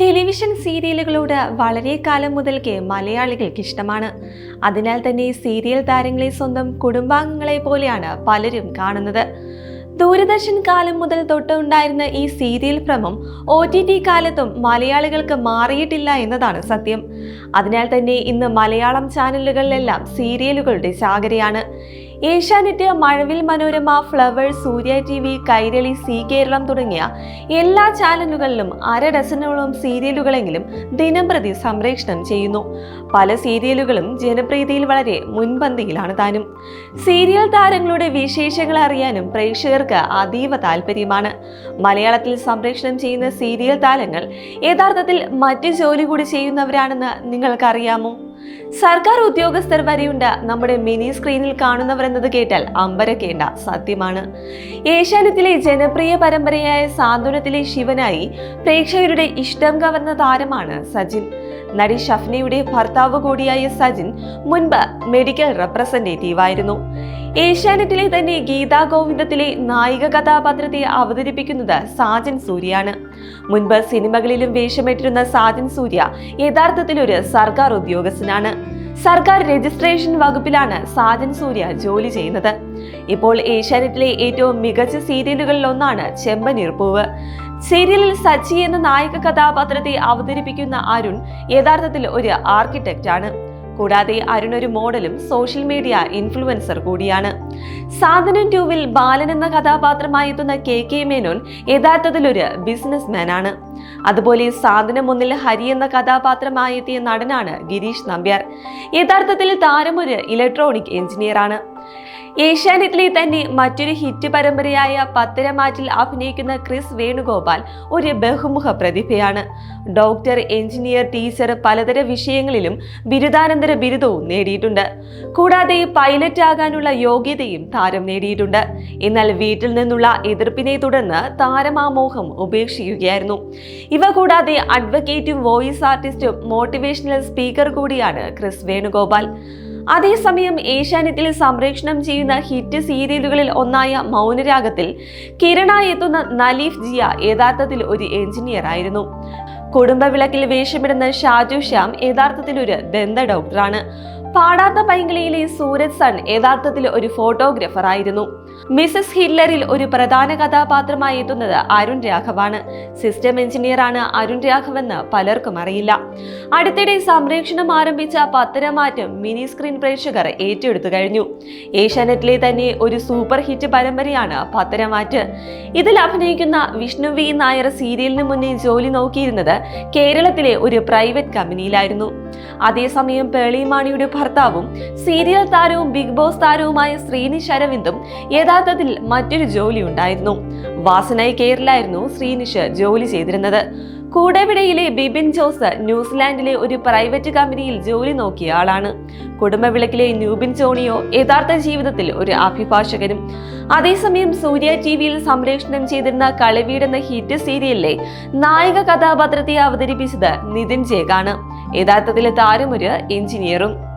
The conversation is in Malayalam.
ടെലിവിഷൻ സീരിയലുകളോട് വളരെ കാലം മുതൽക്കേ മലയാളികൾക്ക് ഇഷ്ടമാണ്. അതിനാൽ തന്നെ സീരിയൽ താരങ്ങളെ സ്വന്തം കുടുംബാംഗങ്ങളെ പോലെയാണ് പലരും കാണുന്നത്. ദൂരദർശൻ കാലം മുതൽ തൊട്ട് ഉണ്ടായിരുന്ന ഈ സീരിയൽ ഭ്രമം ഒ ടി ടി കാലത്തും മലയാളികൾക്ക് മാറിയിട്ടില്ല എന്നതാണ് സത്യം. അതിനാൽ തന്നെ ഇന്ന് മലയാളം ചാനലുകളിലെല്ലാം സീരിയലുകളുടെ ചാകരയാണ്. Asianet Mazhavil Manorama flower Surya T V Kairali Zee Keralam തുടങ്ങിയ എല്ലാ ചാനലുകളിലും അര ഡസനോളം സീരിയലുകളെങ്കിലും ദിനംപ്രതി സംപ്രേഷണം ചെയ്യുന്നു. പല സീരിയലുകളും ജനപ്രീതിയിൽ വളരെ മുൻപന്തിയിലാണ് താനും. സീരിയൽ താരങ്ങളുടെ വിശേഷങ്ങൾ അറിയാനും പ്രേക്ഷകർക്ക് അതീവ താല്പര്യമാണ്. മലയാളത്തിൽ സംപ്രേഷണം ചെയ്യുന്ന സീരിയൽ താരങ്ങൾ യഥാർത്ഥത്തിൽ മറ്റ് ജോലി കൂടി ചെയ്യുന്നവരാണെന്ന് നിങ്ങൾക്കറിയാമോ? സർക്കാർ ഉദ്യോഗസ്ഥർ വരെയുണ്ട് നമ്മുടെ മിനി സ്ക്രീനിൽ കാണുന്നവരെന്നത് കേട്ടാൽ അമ്പരക്കേണ്ട സത്യമാണ്. ഏഷ്യാനത്തിലെ ജനപ്രിയ പരമ്പരയായ സാന്ത്വനത്തിലെ ശിവനായി പ്രേക്ഷകരുടെ ഇഷ്ടം കവർന്ന താരമാണ് സജിൻ നടി ഷഫ്നയുടെ ഭർത്താവ് കൂടിയായ സജിൻ മുൻപ് മെഡിക്കൽ റെപ്രസെന്റേറ്റീവ് ആയിരുന്നു. ഏഷ്യാനെറ്റിലെ തന്നെ ഗീതാ ഗോവിന്ദത്തിലെ നായിക കഥാപാത്രത്തെ അവതരിപ്പിക്കുന്നത് സാജൻ സൂര്യയാണ്. മുൻപ് സിനിമകളിലും വേഷമേറ്റിരുന്ന സാജൻ സൂര്യ യഥാർത്ഥത്തിൽ ഒരു സർക്കാർ ഉദ്യോഗസ്ഥനാണ്. സർക്കാർ രജിസ്ട്രേഷൻ വകുപ്പിലാണ് സാജൻ സൂര്യ ജോലി ചെയ്യുന്നത്. ഇപ്പോൾ ഏഷ്യാനെറ്റിലെ ഏറ്റവും മികച്ച സീരിയലുകളിൽ ഒന്നാണ് ചെമ്പനീർപ്പൂവ്. സീരിയലിൽ സച്ചി എന്ന നായക കഥാപാത്രത്തെ അവതരിപ്പിക്കുന്ന അരുൺ യഥാർത്ഥത്തിൽ ഒരു ആർക്കിടെക്റ്റ് ആണ്. കൂടാതെ അരുൺ ഒരു മോഡലും സോഷ്യൽ മീഡിയ ഇൻഫ്ലുവൻസർ കൂടിയാണ്. സാധനം ടൂവിൽ ബാലൻ എന്ന കഥാപാത്രമായി എത്തുന്ന കെ കെ മേനോൻ യഥാർത്ഥത്തിൽ ഒരു ബിസിനസ് ആണ്. അതുപോലെ സാധനം ഒന്നിൽ ഹരി എന്ന കഥാപാത്രമായി എത്തിയ നടനാണ് ഗിരീഷ് നമ്പ്യാർ. യഥാർത്ഥത്തിൽ താരം ഒരു ഇലക്ട്രോണിക് എഞ്ചിനീയർ ആണ്. ഏഷ്യാനെറ്റിലെ തന്നെ മറ്റൊരു ഹിറ്റ് പരമ്പരയായ പത്തരമാറ്റിൽ അഭിനയിക്കുന്ന ക്രിസ് വേണുഗോപാൽ ഒരു ബഹുമുഖ പ്രതിഭയാണ്. ഡോക്ടർ എഞ്ചിനീയർ ടീച്ചർ പലതര വിഷയങ്ങളിലും ബിരുദാനന്തര ബിരുദവും നേടിയിട്ടുണ്ട്. കൂടാതെ പൈലറ്റ് ആകാനുള്ള യോഗ്യതയും താരം നേടിയിട്ടുണ്ട്. എന്നാൽ വീട്ടിൽ നിന്നുള്ള എതിർപ്പിനെ തുടർന്ന് താരമാമോഹം ഉപേക്ഷിക്കുകയായിരുന്നു. ഇവ കൂടാതെ അഡ്വക്കേറ്റും വോയിസ് ആർട്ടിസ്റ്റും മോട്ടിവേഷണൽ സ്പീക്കർ കൂടിയാണ് ക്രിസ് വേണുഗോപാൽ. അതേസമയം ഏഷ്യാനെറ്റിൽ സംപ്രേഷണം ചെയ്യുന്ന ഹിറ്റ് സീരിയലുകളിൽ ഒന്നായ മൗനരാഗത്തിൽ കിരണായി എത്തുന്ന നലീഫ് ജിയ യഥാർത്ഥത്തിൽ ഒരു എഞ്ചിനീയർ ആയിരുന്നു. കുടുംബവിളക്കിൽ വേഷമിടുന്ന ഷാജു ശ്യാം യഥാർത്ഥത്തിൽ ഒരു ദന്ത ഡോക്ടറാണ്. പാടാത്ത പൈങ്കിളിയിലെ സൂരജ് സൺ യഥാർത്ഥത്തിൽ ഒരു ഫോട്ടോഗ്രാഫർ ആയിരുന്നു. മിസസ് ഹിറ്റ്ലറിൽ ഒരു പ്രധാന കഥാപാത്രമായി എത്തുന്നത് അരുൺ രാഘവാണ്. സിസ്റ്റം എഞ്ചിനീയർ ആണ് അരുൺ രാഘവ് എന്ന് പലർക്കും അറിയില്ല. അടുത്തിടെ സംപ്രേഷണം ആരംഭിച്ച പത്തരമാറ്റം മിനി സ്ക്രീൻ പ്രേക്ഷകർ ഏറ്റെടുത്തു കഴിഞ്ഞു. ഏഷ്യാനെറ്റിലെ തന്നെ ഒരു സൂപ്പർ ഹിറ്റ് പരമ്പരയാണ് പത്തരമാറ്റ് ഇതിൽ അഭിനയിക്കുന്ന വിഷ്ണു വി നായർ സീരിയലിന് മുന്നേ ജോലി നോക്കിയിരുന്നത് കേരളത്തിലെ ഒരു പ്രൈവറ്റ് കമ്പനിയിലായിരുന്നു അതേസമയം പേളിമാണിയുടെ ഭർത്താവും സീരിയൽ താരവും ബിഗ് ബോസ് താരവുമായ ശ്രീനിഷ് അരവിന്ദും യഥാർത്ഥത്തിൽ മറ്റൊരു ജോലി ഉണ്ടായിരുന്നു. വാസനായി കേരളായിരുന്നു ശ്രീനിഷ് ജോലി ചെയ്തിരുന്നത്. കൂടെവിടയിലെ ബിബിൻ ജോസ് ന്യൂസിലാൻഡിലെ ഒരു പ്രൈവറ്റ് കമ്പനിയിൽ ജോലി നോക്കിയ ആളാണ്. കുടുംബവിളക്കിലെ ന്യൂബിൻ ജോണിയോ യഥാർത്ഥ ജീവിതത്തിൽ ഒരു അഭിഭാഷകനും അതേസമയം സൂര്യ ടി വിയിൽ സംപ്രേഷണം ചെയ്തിരുന്ന കളിവീട് എന്ന ഹിറ്റ് സീരിയലിലെ നായിക കഥാപാത്രത്തെ അവതരിപ്പിച്ചത് നിതിൻ ജേഗാണ്. യഥാർത്ഥത്തിൽ താരമൊരു എഞ്ചിനീയറും